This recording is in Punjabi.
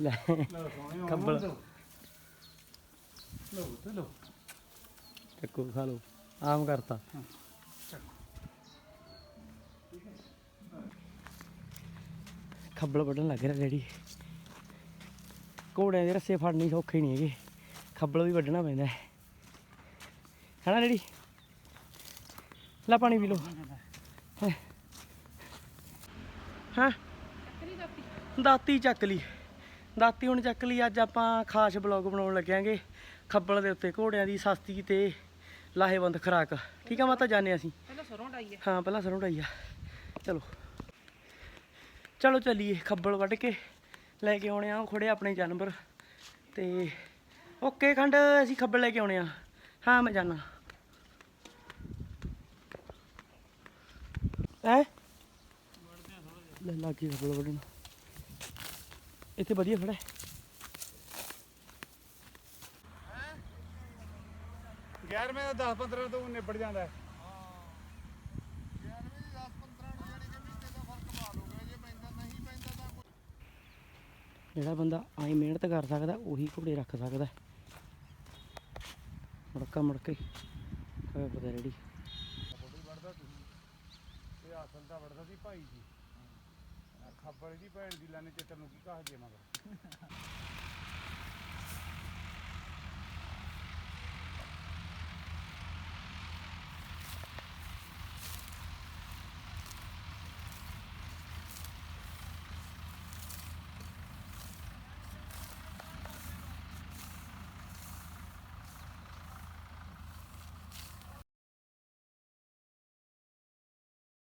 ਲੈ। ਖੱਬਲ। ਲਓ ਤੇ ਲਓ ਚੱਕੂ, ਖਾ ਲਓ। ਆਮ ਕਰਤਾ। ਖੱਬਲ ਵੱਢਣ ਲੱਗ ਰਿਹਾ ਡੈਡੀ। ਘੋੜਿਆਂ ਦੇ ਰੱਸੇ ਫੜਨੀ ਸੌਖੇ ਨਹੀਂ ਹੈਗੇ। ਖੱਬਲ ਵੀ ਵੱਢਣਾ ਪੈਂਦਾ ਹੈ। ਹੈਨਾ ਡੈਡੀ? ਲੈ ਪਾਣੀ ਪੀ ਲੋ ਹਾਂ। ਦਾਤੀ ਚੱਕ ਲਈ। ਦਾਤੀ ਹੁਣ ਚੱਕ ਲਈ ਅੱਜ ਆਪਾਂ ਖਾਸ ਬਲੌਗ ਬਣਾਉਣ ਲੱਗਿਆਂਗੇ। ਖੱਬਲ ਦੇ ਉੱਤੇ ਘੋੜਿਆਂ ਦੀ ਸਸਤੀ ਤੇ ਲਾਹੇਵੰਦ ਖੁਰਾਕ। ਠੀਕ ਆ ਮਾਤਾ ਜਾਣੇ ਅਸੀਂ। ਪਹਿਲਾਂ ਸਰੋਂ ਡਾਈਏ ਹਾਂ ਪਹਿਲਾਂ ਸਰੋਂ ਢਾਈ ਆ ਚਲੋ। ਚਲੋ ਚੱਲੀਏ ਖੱਬਲ ਵੱਢ ਕੇ ਲੈ ਕੇ ਆਉਣੇ ਆ ਖੜੇ ਆਪਣੇ ਜਾਨਵਰ। ਤੇ ਓਕੇ ਖੰਡ ਅਸੀਂ ਖੱਬਲ ਲੈ ਕੇ ਆਉਣੇ ਆ। ਹਾਂ ਮੈਂ ਜਾਣਾ। ਹੈ? ਲੈ ਲਾ ਕੇ ਖੱਬਲ ਵੱਢਣ। ਇੱਥੇ ਵਧੀਆ ਖੜਾ ਹੈ। ਯਾਰ ਮੈਂ 10 15 ਤੋਂ ਨਿਬੜ ਜਾਂਦਾ ਹੈ। ਜਿਹੜਾ ਬੰਦਾ ਆਈ ਮਿਹਨਤ ਕਰ ਸਕਦਾ ਉਹੀ ਘੋੜੇ ਰੱਖ ਸਕਦਾ ਮੁੜਕਾ ਮੁੜ ਕੇ ਹੋਇਆ ਪਤਾ ਰੈਡੀ ਇਹ ਆਸਲ ਦਾ ਵੜਦਾ ਸੀ ਭਾਈ ਜੀ। ਖੱਬਲ ਦੀ ਭੈਣ ਦੀ ਲਾਨੇ ਚਿੱਤਰ ਨੂੰ ਕੀ ਕਹਾ ਜੇ ਮਗਰ?